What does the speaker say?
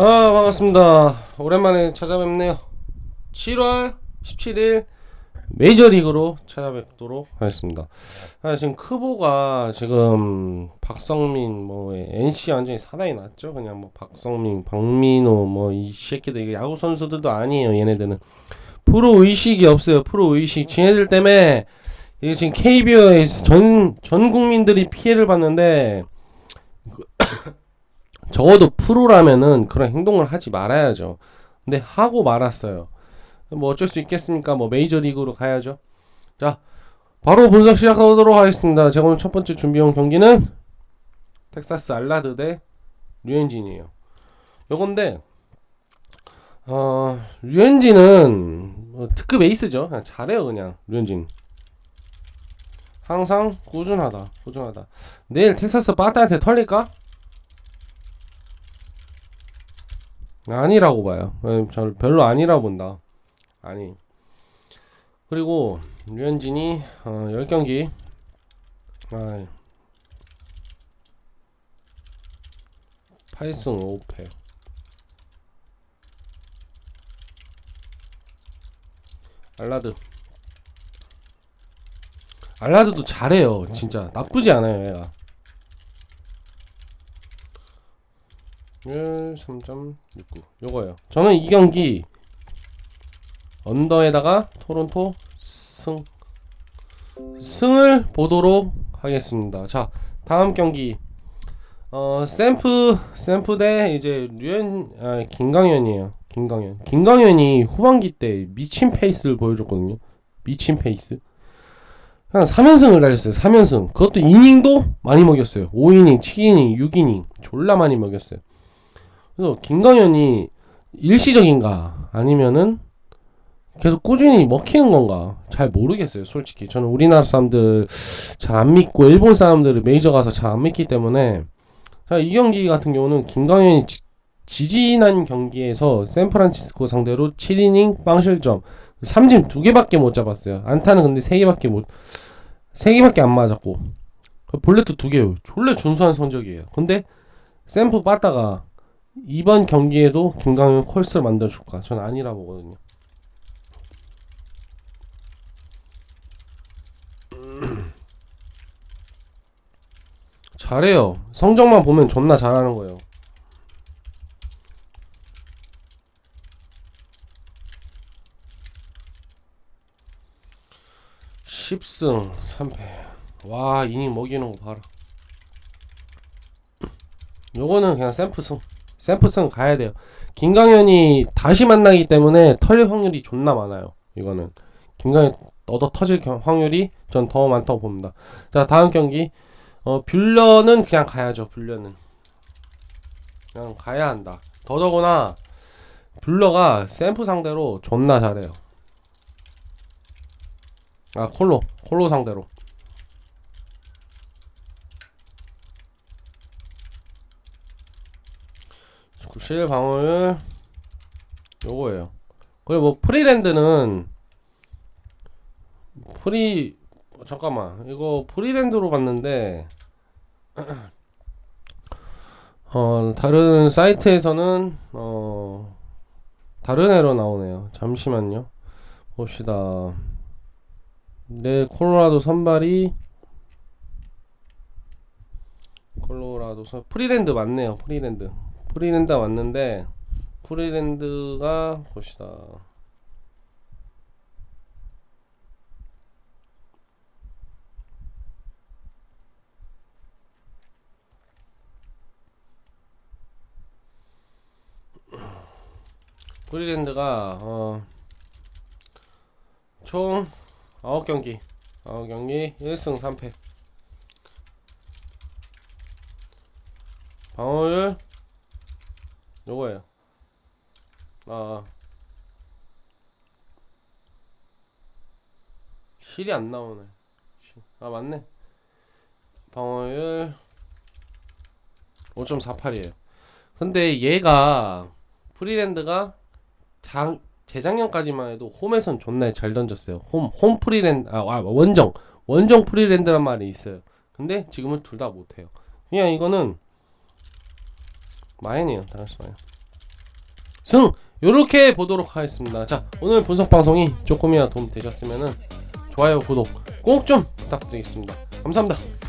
아 반갑습니다. 오랜만에 찾아뵙네요. 7월 17일 메이저리그로 찾아뵙도록 하겠습니다. 아, 지금 크보가 지금 박성민 뭐 NC 완전히 사나이 났죠. 그냥 뭐 박성민, 박민호 뭐 이 새끼들 이게 야구 선수들도 아니에요. 얘네들은 프로 의식이 없어요. 프로 의식. 지네들 때문에 이게 지금 KBO에서 전, 전 국민들이 피해를 봤는데 적어도 프로라면은 그런 행동을 하지 말아야죠. 근데 하고 말았어요. 뭐 어쩔 수 있겠습니까? 뭐 메이저리그로 가야죠. 자, 바로 분석 시작하도록 하겠습니다. 제가 오늘 첫 번째 준비한 경기는 텍사스 알라드 대 류엔진이에요. 요건데 어, 류엔진은 뭐 특급 에이스죠. 그냥 잘해요, 그냥 류엔진. 항상 꾸준하다, 꾸준하다. 내일 텍사스 빠따한테 털릴까? 아니라고 봐요. 예, 저 별로 아니라고 본다. 아니. 그리고 류현진이 어, 10경기 아, 8승 5패. 알라드. 알라드도 잘해요. 진짜 나쁘지 않아요, 얘가. 3.69 요거예요. 저는 이 경기 언더에다가 토론토 승 승을 보도록 하겠습니다. 자, 다음 경기 어 샘프 샘프 대 이제 류현 아 김강현이에요. 김강현. 김강현이 후반기 때 미친 페이스를 보여줬거든요. 미친 페이스. 그냥 3연승을 달렸어요. 3연승. 그것도 이닝도 많이 먹였어요. 5이닝, 7이닝, 6이닝. 졸라 많이 먹였어요. 그래서 김강현이 일시적인가 아니면은 계속 꾸준히 먹히는 건가 잘 모르겠어요 솔직히. 저는 우리나라 사람들 잘 안 믿고 일본 사람들을 메이저 가서 잘 안 믿기 때문에 자, 이 경기 같은 경우는 김강현이 지, 지지난 경기에서 샌프란시스코 상대로 7이닝 빵실점 삼진 두 개밖에 못 잡았어요. 안타는 근데 세 개밖에 못 세 개밖에 안 맞았고. 볼넷도 두 개요. 졸래 준수한 성적이에요. 근데 샘프 빠따가 이번 경기에도 김강현 콜스를 만들어줄까? 전 아니라 보거든요. 잘해요. 성적만 보면 존나 잘하는 거예요. (10승) (3패) 와 이닝 먹이는 거 봐라 요거는 그냥 샘플승 샘플승 가야 돼요. 김강현이 다시 만나기 때문에 털릴 확률이 존나 많아요. 이거는 김강현 얻어 터질 경- 확률이 전 더 많다고 봅니다. 자 다음 경기 어 뷰러는 그냥 가야죠. 뷰러는 그냥 가야 한다. 더더구나 뷰러가 샘프 상대로 존나 잘해요. 아 콜로 콜로 상대로 구실 방어율 요거예요. 그리고 뭐 프리랜드는 프리 어, 잠깐만 이거 프리랜드로 봤는데 어 다른 사이트에서는 어 다른 애로 나오네요. 잠시만요. 봅시다. 네 콜로라도 선발이 콜로라도 선 프리랜드 맞네요. 프리랜드. 프리랜드 왔는데 프리랜드가 봅시다. 프리랜드가 어, 총 9경기 9경기 1승 3패 방어율 요거예요. 아. 실이 안 나오네. 실. 아, 맞네. 방어율 5.48이에요. 근데 얘가 프리랜드가 장 재작년까지만 해도 홈에선 존나 잘 던졌어요. 홈, 홈 프리랜드, 아, 아, 원정. 원정 프리랜드란 말이 있어요. 근데 지금은 둘 다 못해요. 그냥 이거는 마인이에요. 당연히 마인. 승 요렇게 보도록 하겠습니다. 자 오늘 분석 방송이 조금이나 도움 되셨으면은 좋아요 구독 꼭 좀 부탁드리겠습니다. 감사합니다.